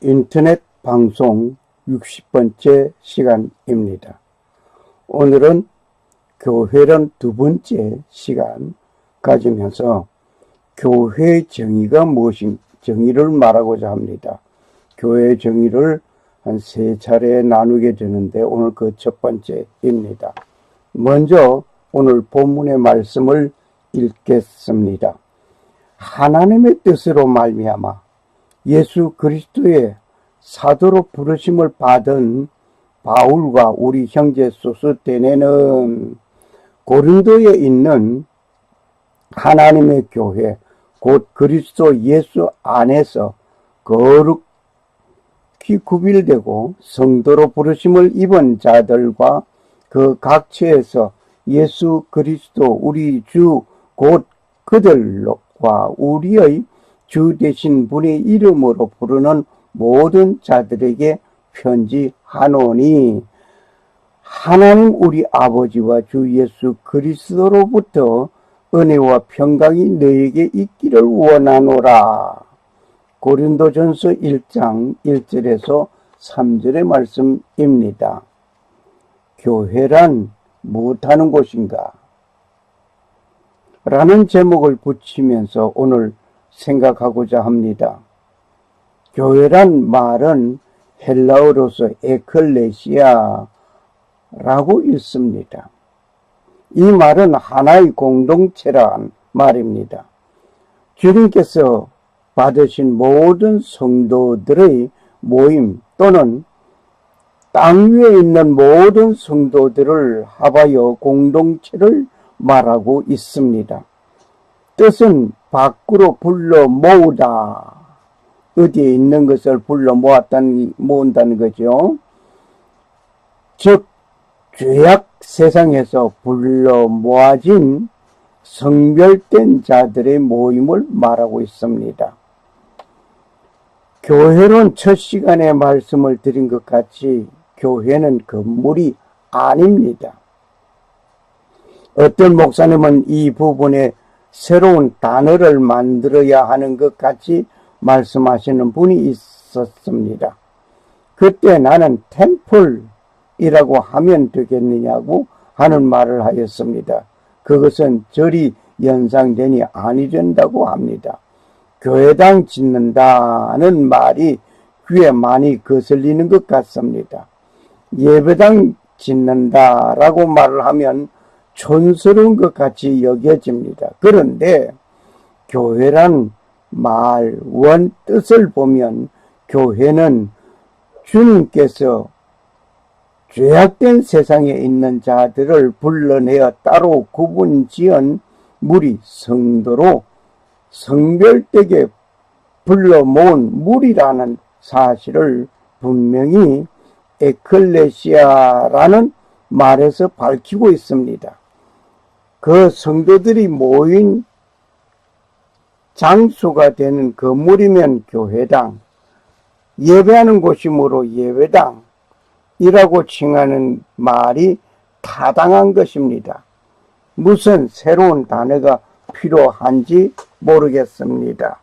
인터넷 방송 60번째 시간입니다. 오늘은 교회론 두 번째 시간 가지면서 교회 정의가 무엇인 정의를 말하고자 합니다. 교회 정의를 한 세 차례 나누게 되는데 오늘 그 첫 번째입니다. 먼저 오늘 본문의 말씀을 읽겠습니다. 하나님의 뜻으로 말미암아 예수 그리스도의 사도로 부르심을 받은 바울과 우리 형제 소스테네는 고린도에 있는 하나님의 교회 곧 그리스도 예수 안에서 거룩히 구빌되고 성도로 부르심을 입은 자들과 그 각처에서 예수 그리스도 우리 주 곧 그들과 우리의 주 되신 분의 이름으로 부르는 모든 자들에게 편지하노니 하나님 우리 아버지와 주 예수 그리스도로부터 은혜와 평강이 너에게 있기를 원하노라. 고린도전서 1장 1절에서 3절의 말씀입니다. 교회란 무엇하는 곳인가? 라는 제목을 붙이면서 오늘 생각하고자 합니다. 교회란 말은 헬라어로서 에클레시아라고 읽습니다. 이 말은 하나의 공동체란 말입니다. 주님께서 받으신 모든 성도들의 모임 또는 땅 위에 있는 모든 성도들을 합하여 공동체를 말하고 있습니다. 뜻은 밖으로 불러 모으다. 어디에 있는 것을 불러 모았다는, 모은다는 거죠. 즉, 죄악 세상에서 불러 모아진 성별된 자들의 모임을 말하고 있습니다. 교회론 첫 시간에 말씀을 드린 것 같이 교회는 건물이 아닙니다. 어떤 목사님은 이 부분에 새로운 단어를 만들어야 하는 것 같이 말씀하시는 분이 있었습니다. 그때 나는 템플이라고 하면 되겠느냐고 하는 말을 하였습니다. 그것은 절이 연상되니 아니 된다고 합니다. 교회당 짓는다는 말이 귀에 많이 거슬리는 것 같습니다. 예배당 짓는다라고 말을 하면 촌스러운 것 같이 여겨집니다. 그런데 교회란 말, 원 뜻을 보면 교회는 주님께서 죄악된 세상에 있는 자들을 불러내어 따로 구분 지은 무리 성도로 성별되게 불러 모은 무리라는 사실을 분명히 에클레시아라는 말에서 밝히고 있습니다. 그 성도들이 모인 장소가 되는 건물이면 교회당, 예배하는 곳이므로 예배당이라고 칭하는 말이 타당한 것입니다. 무슨 새로운 단어가 필요한지 모르겠습니다.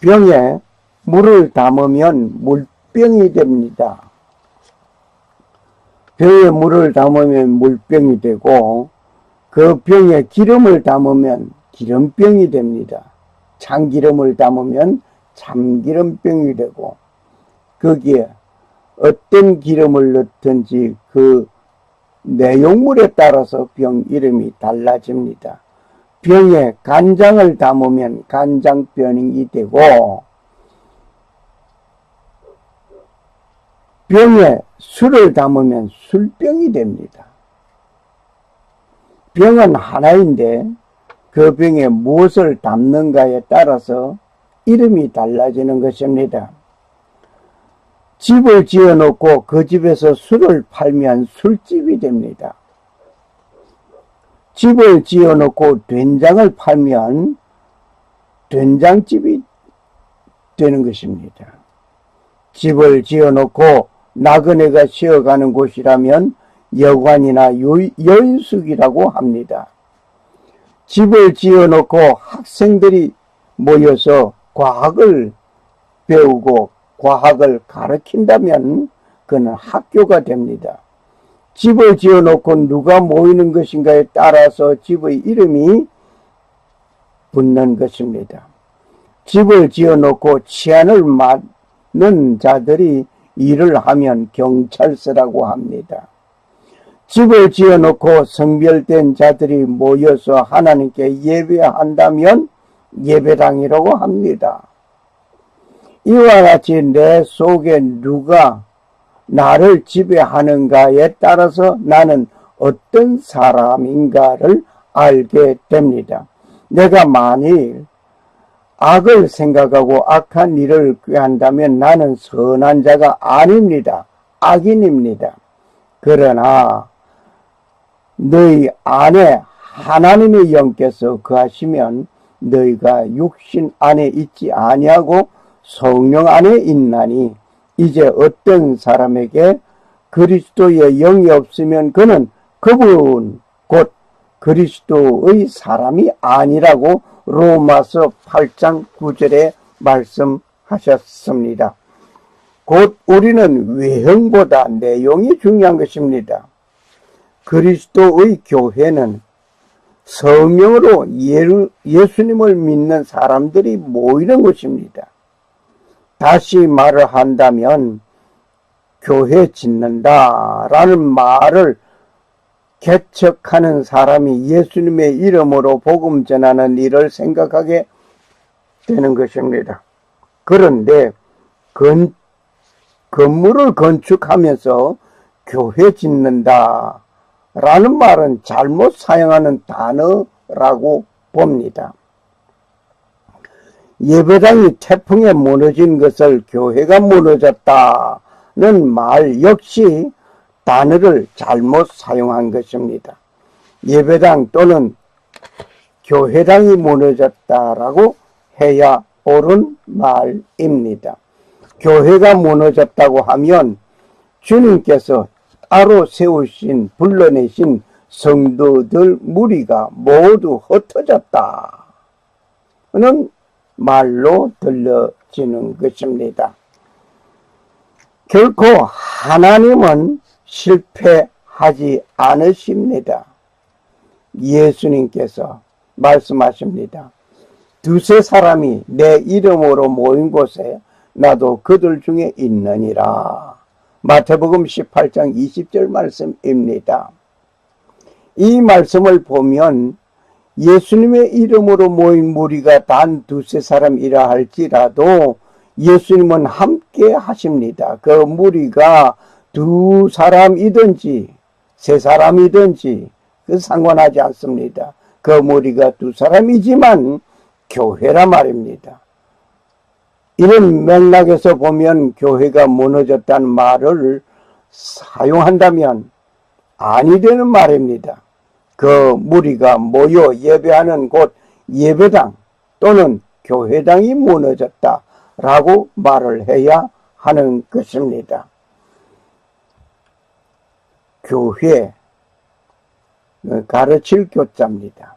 병에 물을 담으면 물병이 됩니다. 병에 물을 담으면 물병이 되고 그 병에 기름을 담으면 기름병이 됩니다. 참기름을 담으면 참기름병이 되고 거기에 어떤 기름을 넣든지 그 내용물에 따라서 병 이름이 달라집니다. 병에 간장을 담으면 간장병이 되고 병에 술을 담으면 술병이 됩니다. 병은 하나인데 그 병에 무엇을 담는가에 따라서 이름이 달라지는 것입니다. 집을 지어 놓고 그 집에서 술을 팔면 술집이 됩니다. 집을 지어 놓고 된장을 팔면 된장집이 되는 것입니다. 집을 지어 놓고 나그네가 쉬어가는 곳이라면 여관이나 여인숙이라고 합니다. 집을 지어 놓고 학생들이 모여서 과학을 배우고 과학을 가르친다면 그는 학교가 됩니다. 집을 지어놓고 누가 모이는 것인가에 따라서 집의 이름이 붙는 것입니다. 집을 지어놓고 치안을 맡는 자들이 일을 하면 경찰서라고 합니다. 집을 지어놓고 성별된 자들이 모여서 하나님께 예배한다면 예배당이라고 합니다. 이와 같이 내 속에 누가 나를 지배하는가에 따라서 나는 어떤 사람인가를 알게 됩니다. 내가 만일 악을 생각하고 악한 일을 꾀한다면 나는 선한 자가 아닙니다. 악인입니다. 그러나 너희 안에 하나님의 영께서 거하시면 너희가 육신 안에 있지 아니하고 성령 안에 있나니 이제 어떤 사람에게 그리스도의 영이 없으면 그는 그분 곧 그리스도의 사람이 아니라고 로마서 8장 9절에 말씀하셨습니다. 곧 우리는 외형보다 내용이 중요한 것입니다. 그리스도의 교회는 성령으로 예수님을 믿는 사람들이 모이는 곳입니다. 다시 말을 한다면 교회 짓는다라는 말을 개척하는 사람이 예수님의 이름으로 복음 전하는 일을 생각하게 되는 것입니다. 그런데 건, 건물을 건축하면서 교회 짓는다 라는 말은 잘못 사용하는 단어라고 봅니다. 예배당이 태풍에 무너진 것을 교회가 무너졌다는 말 역시 단어를 잘못 사용한 것입니다. 예배당 또는 교회당이 무너졌다라고 해야 옳은 말입니다. 교회가 무너졌다고 하면 주님께서 따로 세우신 불러내신 성도들 무리가 모두 흩어졌다. 는 말로 들려지는 것입니다. 결코 하나님은 실패하지 않으십니다. 예수님께서 말씀하십니다. 두세 사람이 내 이름으로 모인 곳에 나도 그들 중에 있느니라. 마태복음 18장 20절 말씀입니다. 이 말씀을 보면 예수님의 이름으로 모인 무리가 단 두세 사람이라 할지라도 예수님은 함께 하십니다. 그 무리가 두 사람이든지 세 사람이든지 그 상관하지 않습니다. 그 무리가 두 사람이지만 교회라 말입니다. 이런 맥락에서 보면 교회가 무너졌다는 말을 사용한다면 아니 되는 말입니다. 그 무리가 모여 예배하는 곳 예배당 또는 교회당이 무너졌다라고 말을 해야 하는 것입니다. 교회 가르칠 교자입니다.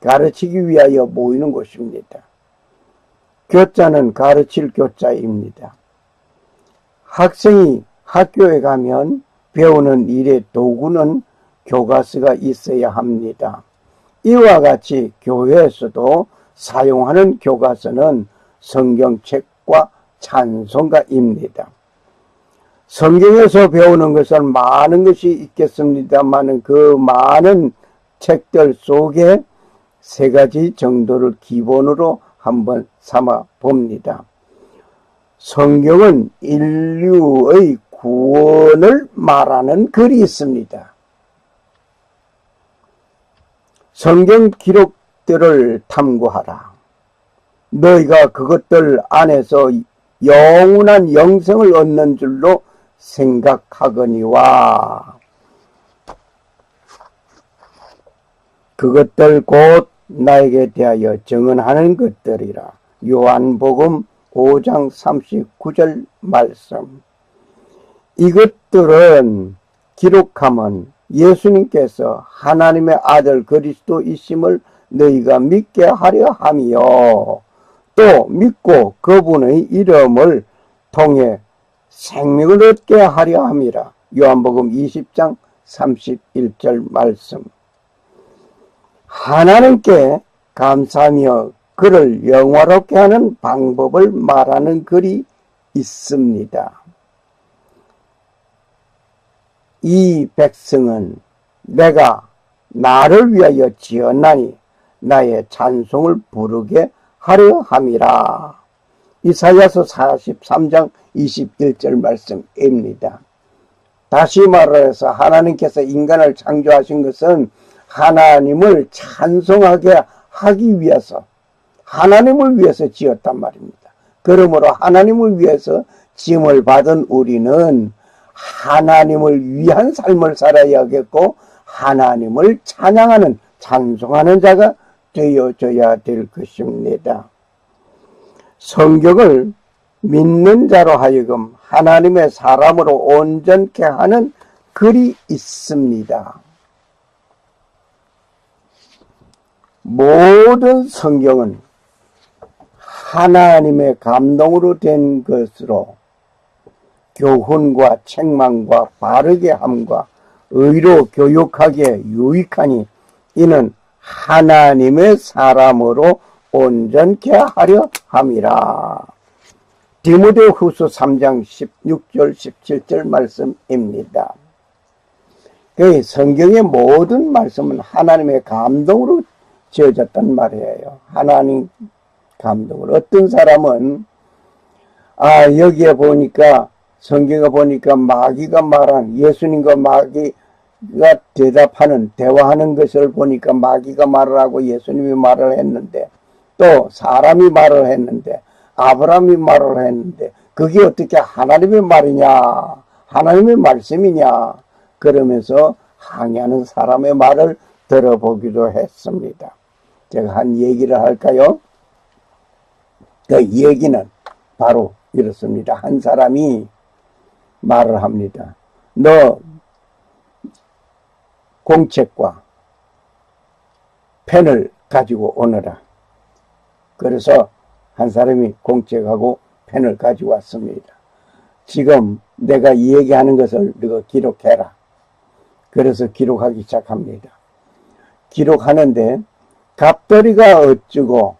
가르치기 위하여 모이는 곳입니다. 교자는 가르칠 교자입니다. 학생이 학교에 가면 배우는 일의 도구는 교과서가 있어야 합니다. 이와 같이 교회에서도 사용하는 교과서는 성경책과 찬송가입니다. 성경에서 배우는 것은 많은 것이 있겠습니다만 그 많은 책들 속에 세 가지 정도를 기본으로 한번 삼아 봅니다. 성경은 인류의 구원을 말하는 글이 있습니다. 성경 기록들을 탐구하라. 너희가 그것들 안에서 영원한 영생을 얻는 줄로 생각하거니와 그것들 곧 나에게 대하여 정언하는 것들이라. 요한복음 5장 39절 말씀. 이것들은 기록하면 예수님께서 하나님의 아들 그리스도이심을 너희가 믿게 하려 하며 또 믿고 그분의 이름을 통해 생명을 얻게 하려 함이라. 요한복음 20장 31절 말씀. 하나님께 감사하며 그를 영화롭게 하는 방법을 말하는 글이 있습니다. 이 백성은 내가 나를 위하여 지었나니 나의 찬송을 부르게 하려 함이라. 이사야서 43장 21절 말씀입니다. 다시 말해서 하나님께서 인간을 창조하신 것은 하나님을 찬송하게 하기 위해서 하나님을 위해서 지었단 말입니다. 그러므로 하나님을 위해서 지음을 받은 우리는 하나님을 위한 삶을 살아야겠고 하나님을 찬양하는 찬송하는 자가 되어져야 될 것입니다. 성경을 믿는 자로 하여금 하나님의 사람으로 온전케 하는 글이 있습니다. 모든 성경은 하나님의 감동으로 된 것으로 교훈과 책망과 바르게 함과 의로 교육하기에 유익하니 이는 하나님의 사람으로 온전케 하려 함이라. 디모데 후서 3장 16절 17절 말씀입니다. 그 성경의 모든 말씀은 하나님의 감동으로 지어졌단 말이에요. 하나님 감동을. 어떤 사람은 아 여기에 보니까 성경에 보니까 마귀가 말한 예수님과 마귀가 대답하는 대화하는 것을 보니까 마귀가 말을 하고 예수님이 말을 했는데 또 사람이 말을 했는데 아브라함이 말을 했는데 그게 어떻게 하나님의 말이냐 하나님의 말씀이냐 그러면서 항의하는 사람의 말을 들어보기도 했습니다. 제가 한 얘기를 할까요? 그 얘기는 바로 이렇습니다. 한 사람이 말을 합니다. 너 공책과 펜을 가지고 오너라. 그래서 한 사람이 공책하고 펜을 가지고 왔습니다. 지금 내가 얘기하는 것을 너가 기록해라. 그래서 기록하기 시작합니다. 기록하는데 갑돌이가 어쩌고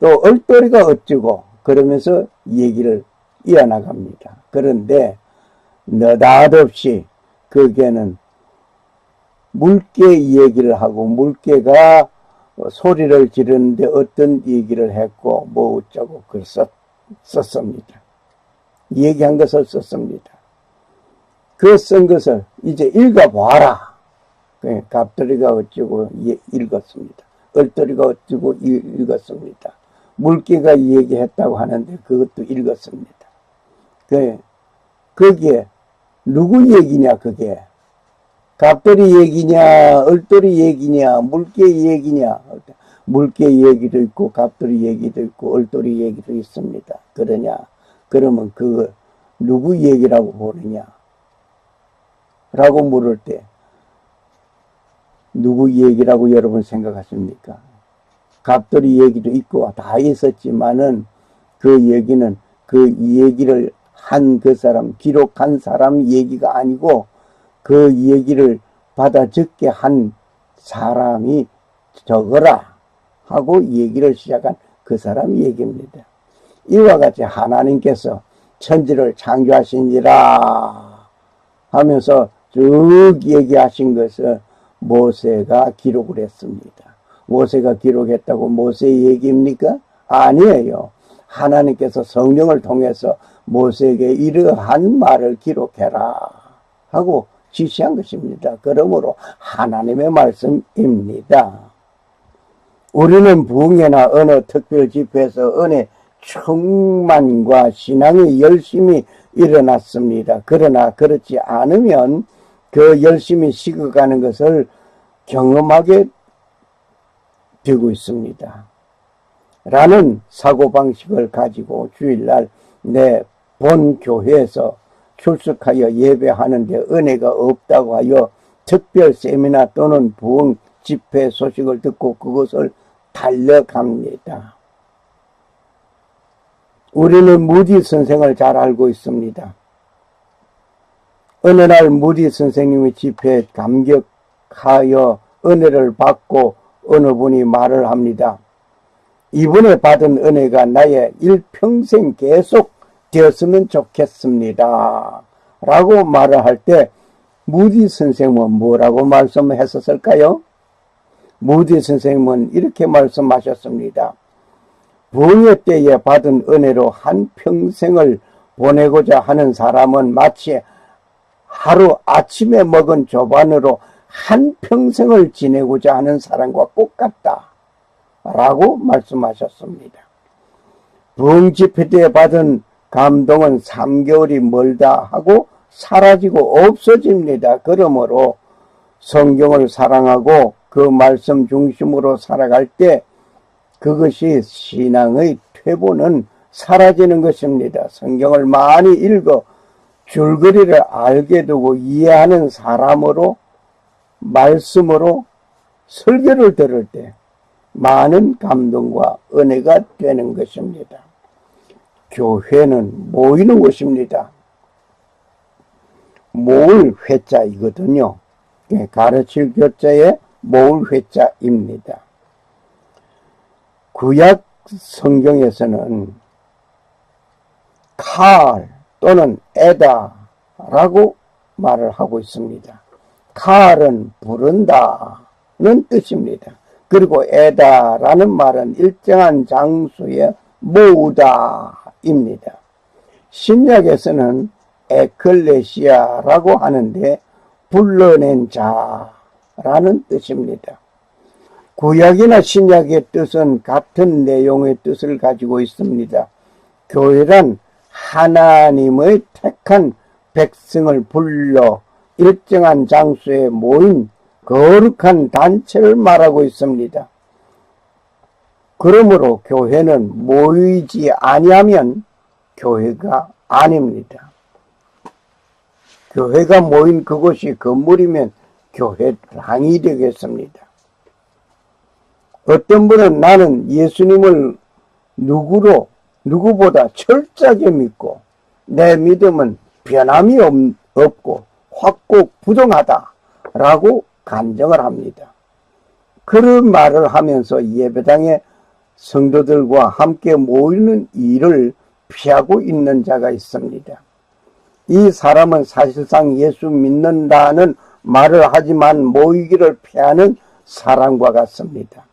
또 얼돌이가 어쩌고 그러면서 얘기를 이어나갑니다. 그런데 느닷없이 거기에는 물개 얘기를 하고 물개가 소리를 지르는데 어떤 얘기를 했고 뭐 어쩌고 그걸 썼, 썼습니다. 얘기한 것을 썼습니다. 그 쓴 것을 이제 읽어봐라. 그 갑돌이가 어쩌고 읽었습니다. 얼돌이가 어쩌고 읽었습니다. 물개가 얘기했다고 하는데 그것도 읽었습니다. 그, 거기에 누구 얘기냐 그게 갑돌이 얘기냐 얼돌이 얘기냐 물개 얘기냐 물개 얘기도 있고 갑돌이 얘기도 있고 얼돌이 얘기도 있습니다. 그러냐 그러면 그 누구 얘기라고 보느냐 라고 물을 때 누구 얘기라고 여러분 생각하십니까? 갑돌이 얘기도 있고 다 있었지만은 그 얘기는 그 얘기를 한 그 사람, 기록한 사람 얘기가 아니고 그 얘기를 받아 적게 한 사람이 적어라 하고 얘기를 시작한 그 사람 얘기입니다. 이와 같이 하나님께서 천지를 창조하시니라 하면서 쭉 얘기하신 것을 모세가 기록을 했습니다. 모세가 기록했다고 모세 얘기입니까? 아니에요. 하나님께서 성령을 통해서 모세에게 이러한 말을 기록해라 하고 지시한 것입니다. 그러므로 하나님의 말씀입니다. 우리는 부흥회나 어느 특별 집회에서 은혜 충만과 신앙이 열심히 일어났습니다. 그러나 그렇지 않으면 그 열심히 식어가는 것을 경험하게 되고 있습니다. 라는 사고방식을 가지고 주일날 내 본 교회에서 출석하여 예배하는데 은혜가 없다고 하여 특별 세미나 또는 부흥 집회 소식을 듣고 그것을 달려갑니다. 우리는 무디 선생을 잘 알고 있습니다. 어느 날 무디 선생님의 집회에 감격하여 은혜를 받고 어느 분이 말을 합니다. 이분에 받은 은혜가 나의 일평생 계속 되었으면 좋겠습니다. 라고 말을 할 때 무디 선생님은 뭐라고 말씀했었을까요? 무디 선생님은 이렇게 말씀하셨습니다. 부녀 때에 받은 은혜로 한 평생을 보내고자 하는 사람은 마치 하루 아침에 먹은 조반으로 한 평생을 지내고자 하는 사람과 똑같다. 라고 말씀하셨습니다. 부흥 집회 때 받은 감동은 3개월이 멀다 하고 사라지고 없어집니다. 그러므로 성경을 사랑하고 그 말씀 중심으로 살아갈 때 그것이 신앙의 퇴보는 사라지는 것입니다. 성경을 많이 읽어 줄거리를 알게 되고 이해하는 사람으로 말씀으로 설교를 들을 때 많은 감동과 은혜가 되는 것입니다. 교회는 모이는 곳입니다. 모을 회자이거든요. 예, 가르칠 교자의 모을 회자입니다. 구약 성경에서는 칼 또는 에다라고 말을 하고 있습니다. 칼은 부른다는 뜻입니다. 그리고 에다라는 말은 일정한 장소에 모으다 입니다. 신약에서는 에클레시아라고 하는데 불러낸 자라는 뜻입니다. 구약이나 신약의 뜻은 같은 내용의 뜻을 가지고 있습니다. 교회란 하나님의 택한 백성을 불러 일정한 장소에 모인 거룩한 단체를 말하고 있습니다. 그러므로 교회는 모이지 아니하면 교회가 아닙니다. 교회가 모인 그곳이 건물이면 교회당이 되겠습니다. 어떤 분은 나는 예수님을 누구로 누구보다 철저하게 믿고 내 믿음은 변함이 없고 확고 부정하다 라고 간정을 합니다. 그런 말을 하면서 예배당에 성도들과 함께 모이는 일을 피하고 있는 자가 있습니다. 이 사람은 사실상 예수 믿는다는 말을 하지만 모이기를 피하는 사람과 같습니다.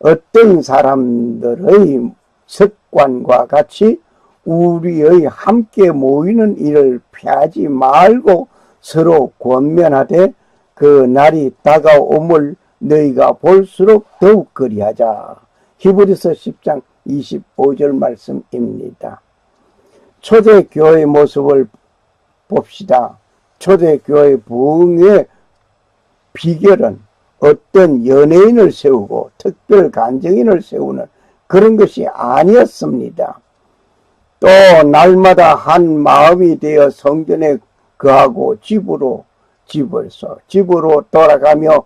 어떤 사람들의 습관과 같이 우리의 함께 모이는 일을 피하지 말고 서로 권면하되 그 날이 다가옴을 너희가 볼수록 더욱 그리하자. 히브리서 10장 25절 말씀입니다. 초대 교회의 모습을 봅시다. 초대 교회 부흥의 비결은 어떤 연예인을 세우고 특별 간증인을 세우는 그런 것이 아니었습니다. 또 날마다 한 마음이 되어 성전에 거하고 집으로 집을서 집으로 돌아가며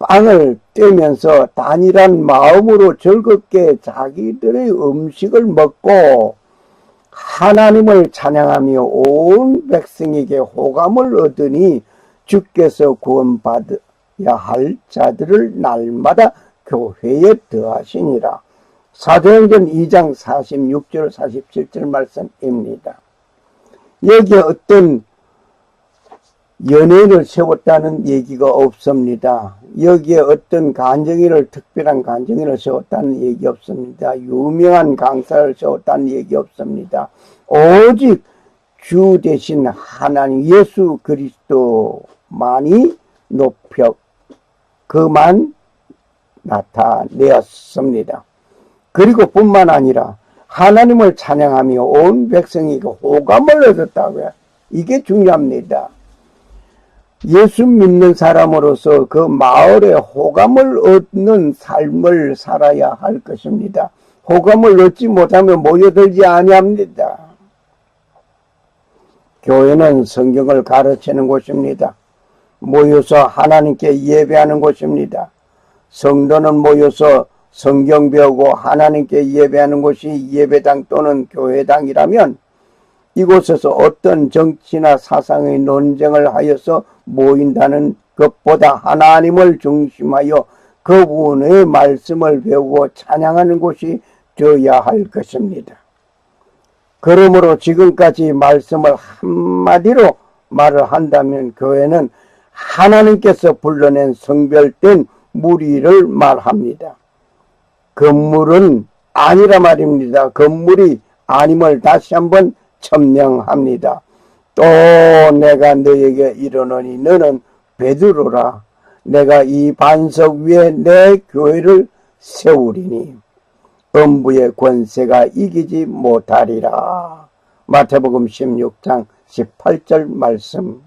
빵을 떼면서 단일한 마음으로 즐겁게 자기들의 음식을 먹고 하나님을 찬양하며 온 백성에게 호감을 얻으니 주께서 구원받아야 할 자들을 날마다 교회에 더하시니라. 사도행전 2장 46절 47절 말씀입니다. 여기에 어떤 연예인을 세웠다는 얘기가 없습니다. 여기에 어떤 간정인을 특별한 간정인을 세웠다는 얘기 없습니다. 유명한 강사를 세웠다는 얘기 없습니다. 오직 주 대신 하나님 예수 그리스도만이 높여 그만 나타내었습니다. 그리고 뿐만 아니라 하나님을 찬양하며 온 백성이 호감을 얻었다고요. 이게 중요합니다. 예수 믿는 사람으로서 그 마을에 호감을 얻는 삶을 살아야 할 것입니다. 호감을 얻지 못하면 모여들지 아니합니다. 교회는 성경을 가르치는 곳입니다. 모여서 하나님께 예배하는 곳입니다. 성도는 모여서 성경 배우고 하나님께 예배하는 곳이 예배당 또는 교회당이라면 이곳에서 어떤 정치나 사상의 논쟁을 하여서 모인다는 것보다 하나님을 중심하여 그분의 말씀을 배우고 찬양하는 곳이 되어야 할 것입니다. 그러므로 지금까지 말씀을 한마디로 말을 한다면 교회는 하나님께서 불러낸 성별된 무리를 말합니다. 건물은 아니라 말입니다. 건물이 아님을 다시 한번 천명합니다. 또 내가 너에게 이르노니 너는 베드로라 내가 이 반석 위에 내 교회를 세우리니 음부의 권세가 이기지 못하리라. 마태복음 16장 18절 말씀.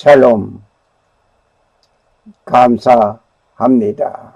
샬롬 감사합니다.